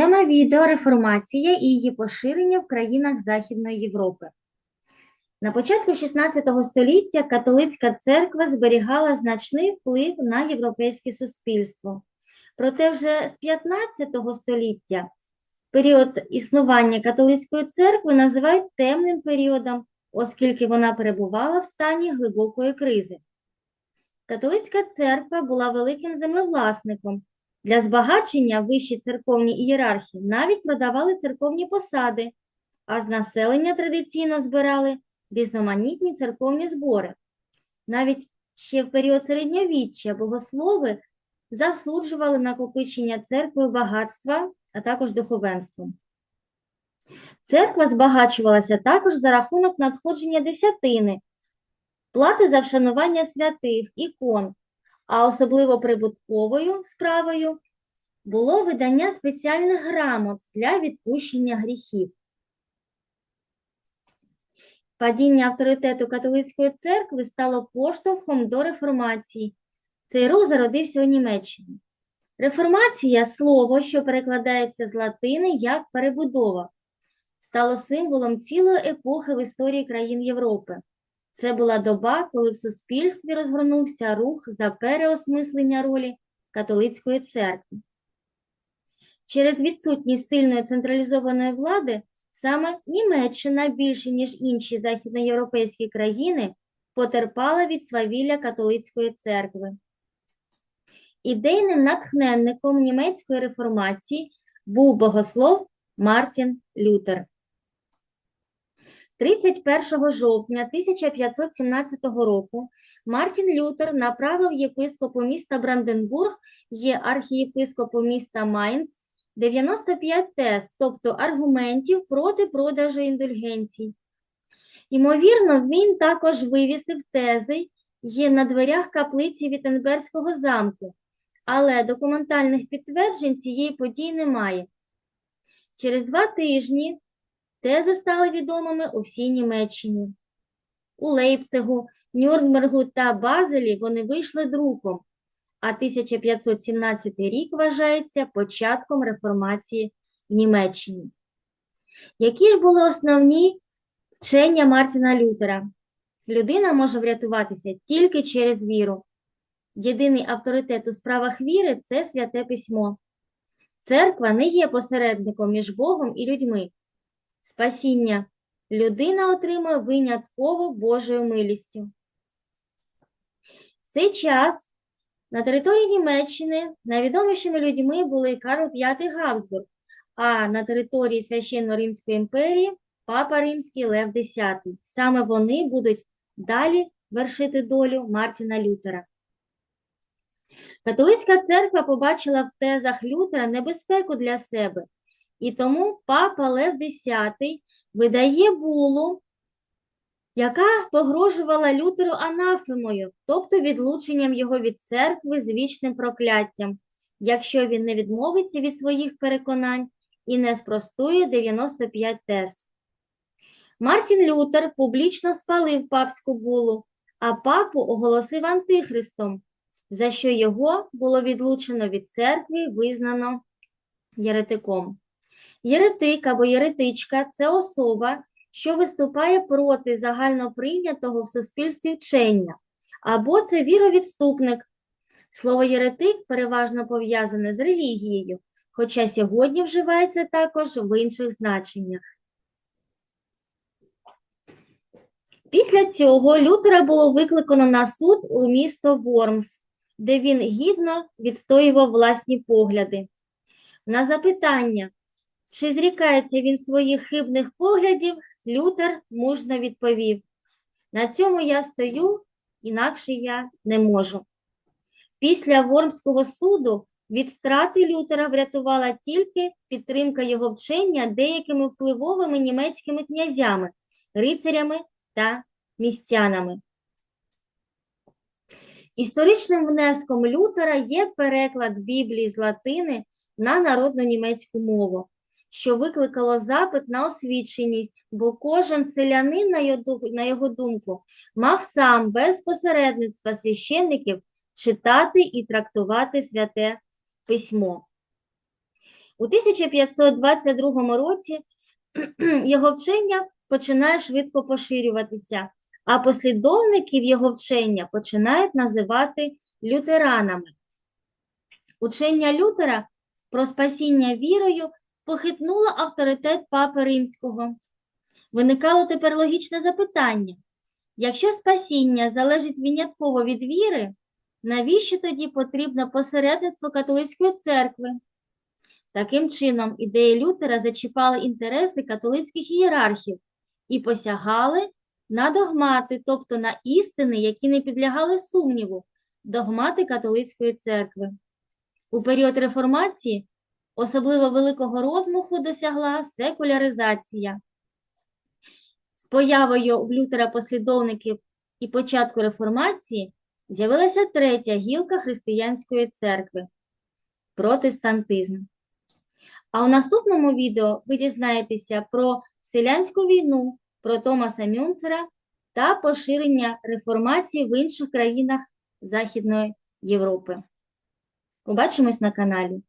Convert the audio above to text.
Тема відео Реформація і її поширення в країнах Західної Європи. На початку XVI століття католицька церква зберігала значний вплив на європейське суспільство. Проте вже з XV століття період існування католицької церкви називають темним періодом, оскільки вона перебувала в стані глибокої кризи. Католицька церква була великим землевласником. Для збагачення вищі церковні ієрархії навіть продавали церковні посади, а з населення традиційно збирали різноманітні церковні збори. Навіть ще в період середньовіччя богослови засуджували накопичення церкви багатства, а також духовенством. Церква збагачувалася також за рахунок надходження десятини, плати за вшанування святих, ікон, а особливо прибутковою справою було видання спеціальних грамот для відпущення гріхів. Падіння авторитету католицької церкви стало поштовхом до реформації. Цей рух зародився у Німеччині. Реформація слово, що перекладається з латини як перебудова, стало символом цілої епохи в історії країн Європи. Це була доба, коли в суспільстві розгорнувся рух за переосмислення ролі католицької церкви. Через відсутність сильної централізованої влади саме Німеччина більше, ніж інші західноєвропейські країни, потерпала від свавілля католицької церкви. Ідейним натхненником німецької реформації був богослов Мартін Лютер. 31 жовтня 1517 року Мартін Лютер направив єпископу міста Бранденбург, є архієпископу міста Майнц, 95 тез, тобто аргументів проти продажу індульгенцій. Ймовірно, він також вивісив тези, є на дверях каплиці Віттенберзького замку, але документальних підтверджень цієї події немає. Через два тижні Тези стали відомими у всій Німеччині. У Лейпцигу, Нюрнбергу та Базелі вони вийшли друком, а 1517 рік вважається початком реформації в Німеччині. Які ж були основні вчення Мартіна Лютера? Людина може врятуватися тільки через віру. Єдиний авторитет у справах віри це святе письмо. Церква не є посередником між Богом і людьми спасіння людина отримує винятково Божою милістю. В цей час на території Німеччини найвідомішими людьми були Карл V Габсбург, а на території Священно Римської імперії Папа Римський Лев X. Саме вони будуть далі вершити долю Мартіна Лютера. Католицька церква побачила в тезах Лютера небезпеку для себе. І тому папа Лев X видає булу, яка погрожувала Лютеру анафемою, тобто відлученням його від церкви з вічним прокляттям, якщо він не відмовиться від своїх переконань і не спростує 95 тез. Мартін Лютер публічно спалив папську булу, а папу оголосив антихристом, за що його було відлучено від церкви визнано єретиком. Єретик або єретичка це особа, що виступає проти загальноприйнятого в суспільстві вчення, або це віровідступник. Слово єретик переважно пов'язане з релігією, хоча сьогодні вживається також в інших значеннях. Після цього Лютера було викликано на суд у місто Вормс, де він гідно відстоював власні погляди. На запитання, чи зрікається він своїх хибних поглядів, Лютер мужно відповів: На цьому я стою, інакше я не можу. Після Вормського суду від страти Лютера врятувала тільки підтримка його вчення деякими впливовими німецькими князями, рицарями та містянами. Історичним внеском Лютера є переклад Біблії з латини на народну німецьку мову що викликало запит на освіченість, бо кожен селянин, на його думку, мав сам без посередництва священників читати і трактувати святе письмо. У 1522 році його вчення починає швидко поширюватися, а послідовників його вчення починають називати лютеранами. Учення Лютера про спасіння вірою похитнуло авторитет Папи Римського. Виникало тепер логічне запитання. Якщо спасіння залежить винятково від віри, навіщо тоді потрібно посередництво католицької церкви? Таким чином, ідеї Лютера зачіпали інтереси католицьких ієрархів і посягали на догмати, тобто на істини, які не підлягали сумніву, догмати католицької церкви. У період реформації особливо великого розмаху досягла секуляризація. З появою в Лютера послідовників і початку реформації з'явилася третя гілка християнської церкви – протестантизм. А у наступному відео ви дізнаєтеся про селянську війну, про Томаса Мюнцера та поширення реформації в інших країнах Західної Європи. Побачимось на каналі.